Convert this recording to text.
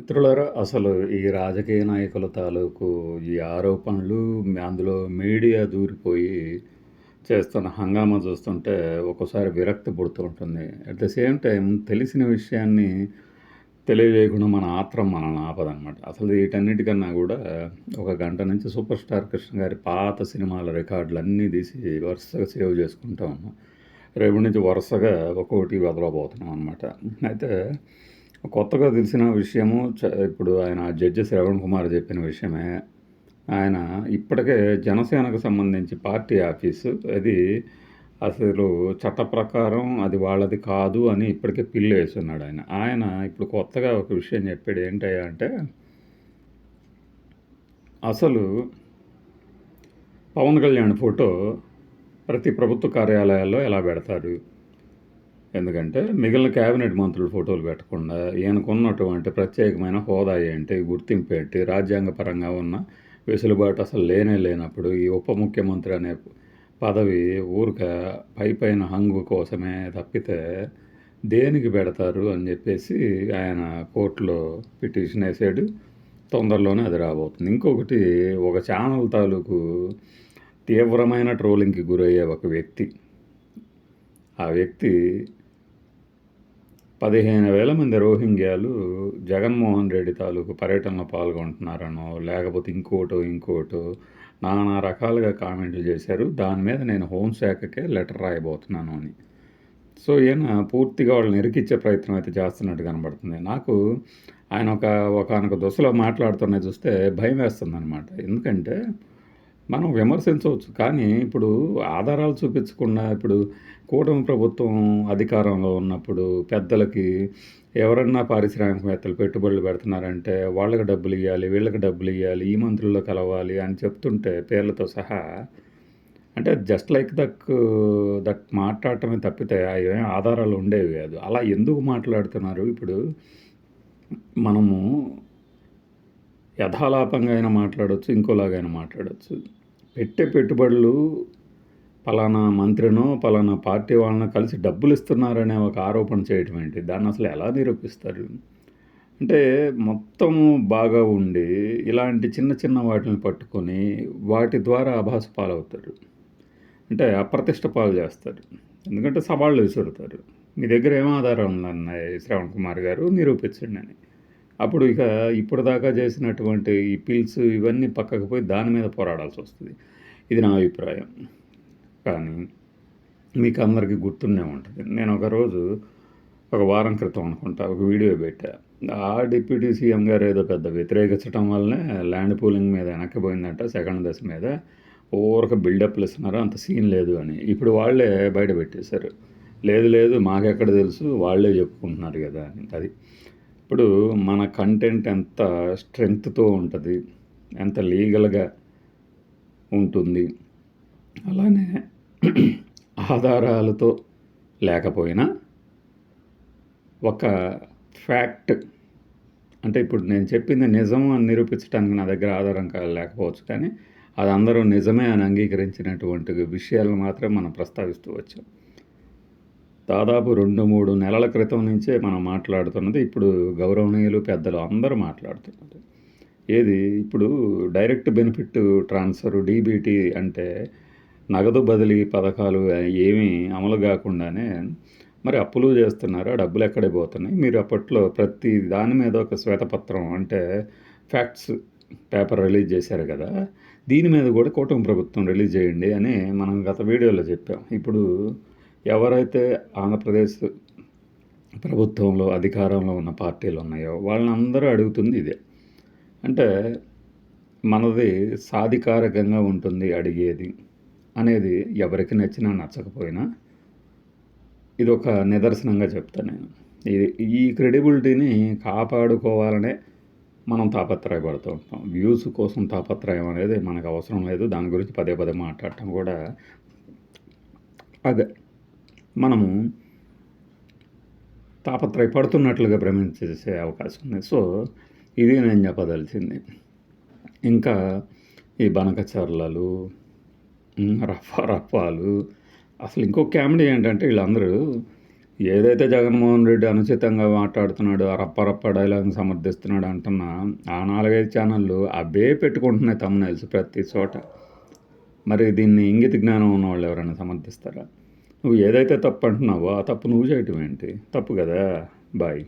మిత్రులారా అసలు ఈ రాజకీయ నాయకుల తాలూకు ఈ ఆరోపణలు అందులో మీడియా దూరిపోయి చేస్తున్న హంగామా చూస్తుంటే ఒక్కోసారి విరక్తి పుడుతూ ఉంటుంది. అట్ ద సేమ్ టైం తెలిసిన విషయాన్ని తెలియజేయకుండా మన ఆత్రం మన ఆపదనమాట అసలు వీటన్నిటికన్నా కూడా ఒక గంట నుంచి సూపర్ స్టార్ కృష్ణ గారి పాత సినిమాల రికార్డులు అన్నీ తీసి వరుసగా సేవ్ చేసుకుంటా ఉన్నాం. రేపు నుంచి వరుసగా ఒక్కొక్కటి వదలబోతున్నాం అనమాట అయితే కొత్తగా తెలిసిన విషయము చ ఇప్పుడు ఆయన జడ్జి శ్రవణ్ కుమార్ చెప్పిన విషయమే. ఆయన ఇప్పటికే జనసేనకు సంబంధించి పార్టీ ఆఫీసు. అది అసలు చట్ట ప్రకారం అది వాళ్ళది కాదు అని ఇప్పటికే పిల్లు వేస్తున్నాడు ఆయన. ఆయన ఇప్పుడు కొత్తగా ఒక విషయం చెప్పాడు ఏంటయ్యా అంటే అసలు పవన్ కళ్యాణ్ ఫోటో ప్రతి ప్రభుత్వ కార్యాలయాల్లో ఎలా పెడతారు? ఎందుకంటే మిగిలిన క్యాబినెట్ మంత్రుల ఫోటోలు పెట్టకుండా ఈయనకున్నటువంటి ప్రత్యేకమైన హోదా ఏంటి గుర్తింపు ఏంటి రాజ్యాంగపరంగా ఉన్న వెసులుబాటు అసలు లేనే లేనప్పుడు ఈ ఉప ముఖ్యమంత్రి అనే పదవి ఊరిక పై పైన హంగు కోసమే తప్పితే దేనికి పెడతారు అని చెప్పేసి ఆయన కోర్టులో పిటిషన్ వేసాడు. తొందరలోనే అది రాబోతుంది. ఇంకొకటి ఒక ఛానల్ తాలూకు తీవ్రమైన ట్రోలింగ్కి గురయ్యే ఒక వ్యక్తి. ఆ వ్యక్తి పదిహేను వేల మంది రోహింగ్యాలు జగన్మోహన్ రెడ్డి తాలూకు పర్యటనలో పాల్గొంటున్నారనో లేకపోతే ఇంకోటో ఇంకోటో నానా రకాలుగా కామెంట్లు చేశారు. దాని మీద నేను హోంశాఖకే లెటర్ రాయబోతున్నాను అని. సో ఈయన పూర్తిగా వాళ్ళని ఎరికిచ్చే ప్రయత్నం అయితే చేస్తున్నట్టు కనబడుతుంది. నాకు ఆయన ఒక ఒకనొక దశలో మాట్లాడుతున్నది చూస్తే భయం వేస్తుంది అనమాట ఎందుకంటే మనం విమర్శించవచ్చు. కానీ ఇప్పుడు ఆధారాలు చూపించకుండా ఇప్పుడు కూటమి ప్రభుత్వం అధికారంలో ఉన్నప్పుడు పెద్దలకి ఎవరన్నా పారిశ్రామికవేత్తలు పెట్టుబడులు పెడుతున్నారంటే వాళ్ళకి డబ్బులు ఇవ్వాలి వీళ్ళకి డబ్బులు ఇవ్వాలి ఈ మంత్రుల్లో కలవాలి అని చెప్తుంటే పేర్లతో సహా అంటే జస్ట్ లైక్ దక్ దట్ మాట్లాడటమే తప్పితే ఏం ఆధారాలు ఉండేవి కాదు. అలా ఎందుకు మాట్లాడుతున్నారు? ఇప్పుడు మనము యథాలాపంగా అయినా మాట్లాడవచ్చు ఇంకోలాగైనా మాట్లాడవచ్చు పెట్టే పెట్టుబడులు పలానా మంత్రినో పలానా పార్టీ వాళ్ళనో కలిసి డబ్బులు ఇస్తున్నారనే ఒక ఆరోపణ చేయటం ఏంటి? దాన్ని అసలు ఎలా నిరూపిస్తారు? అంటే మొత్తం బాగా ఉండి ఇలాంటి చిన్న చిన్న వాటిని పట్టుకొని వాటి ద్వారా అభాస పాలవుతారు. అంటే అప్రతిష్ట పాలు చేస్తారు. ఎందుకంటే సవాళ్ళు విసురుతారు. మీ దగ్గర ఏం ఆధారం ఉందన్నాయి శ్రవణ్ కుమార్ గారు? నిరూపించండి అని. అప్పుడు ఇక ఇప్పుడు దాకా చేసినటువంటి ఈ పిల్స్ ఇవన్నీ పక్కకు పోయి దాని మీద పోరాడాల్సి వస్తుంది. ఇది నా అభిప్రాయం. కానీ మీకు అందరికీ గుర్తునే ఉంటుంది. నేను ఒకరోజు ఒక వారం క్రితం అనుకుంటా ఒక వీడియో పెట్టా. ఆ డిప్యూటీ సీఎం గారు ఏదో పెద్ద వ్యతిరేకించడం వల్లనే ల్యాండ్ పూలింగ్ మీద వెనక్కిపోయిందంట సెకండ్ దశ మీద. ఓరక బిల్డప్లు ఇస్తున్నారు అంత సీన్ లేదు అని. ఇప్పుడు వాళ్ళే బయట పెట్టేశారు. లేదు లేదు మాకెక్కడ తెలుసు వాళ్ళే చెప్పుకుంటున్నారు కదా అని. అది ఇప్పుడు మన కంటెంట్ ఎంత స్ట్రెంగ్త్తో ఉంటుంది ఎంత లీగల్గా ఉంటుంది అలానే ఆధారాలతో లేకపోయినా ఒక ఫ్యాక్ట్ అంటే ఇప్పుడు నేను చెప్పింది నిజం అని నిరూపించడానికి నా దగ్గర ఆధారం లేకపోవచ్చు కానీ అది అందరూ నిజమే అని అంగీకరించినటువంటి విషయాలను మాత్రం మనం ప్రస్తావిస్తూ వచ్చాం. దాదాపు రెండు మూడు నెలల క్రితం నుంచే మనం మాట్లాడుతున్నది. ఇప్పుడు గౌరవనీయులు పెద్దలు అందరూ మాట్లాడుతున్నారు ఏది? ఇప్పుడు డైరెక్ట్ బెనిఫిట్ ట్రాన్స్ఫర్ డీబీటీ అంటే నగదు బదిలీ పథకాలు ఏమీ అమలు కాకుండానే మరి అప్పులు చేస్తున్నారు? ఆ డబ్బులు ఎక్కడే పోతున్నాయి? మీరు అప్పట్లో ప్రతి దాని మీద ఒక శ్వేతపత్రం అంటే ఫ్యాక్ట్స్ పేపర్ రిలీజ్ చేశారు కదా. దీని మీద కూడా కూటమి ప్రభుత్వం రిలీజ్ చేయండి అని మనం గత వీడియోలో చెప్పాం. ఇప్పుడు ఎవరైతే ఆంధ్రప్రదేశ్ ప్రభుత్వంలో అధికారంలో ఉన్న పార్టీలు ఉన్నాయో వాళ్ళందరూ అడుగుతుంది ఇదే. అంటే మనది సాధికారకంగా ఉంటుంది అడిగేది అనేది ఎవరికి నచ్చినా నచ్చకపోయినా ఇది ఒక నిదర్శనంగా చెప్తాను నేను. ఇది ఈ క్రెడిబిలిటీని కాపాడుకోవాలనే మనం తాపత్రయపడుతూ ఉంటాం. వ్యూస్ కోసం తాపత్రయం అనేది మనకు అవసరం లేదు. దాని గురించి పదే పదే మాట్లాడటం కూడా అదే. మనము తాపత్రయపడుతున్నట్లుగా భ్రమించేసే అవకాశం ఉంది. సో ఇది నేను చెప్పదలిచింది. ఇంకా ఈ బనకచర్లలు రఫ రఫాలు అసలు ఇంకో కామెడీ ఏంటంటే వీళ్ళందరూ ఏదైతే జగన్మోహన్ రెడ్డి అనుచితంగా మాట్లాడుతున్నాడు ఆ రప్ప రప్ప డైలాగ్ని సమర్థిస్తున్నాడు అంటున్నా ఆ నాలుగైదు ఛానళ్ళు అవే పెట్టుకుంటున్నాయి తమ్ముళ్ళు ప్రతి చోట. మరి దీన్ని ఇంగిత జ్ఞానం ఉన్నవాళ్ళు ఎవరైనా సమర్థిస్తారా? నువ్వు ఏదైతే తప్పు అంటున్నావో ఆ తప్పు నువ్వు చేయటం ఏంటి? తప్పు కదా? బాయ్.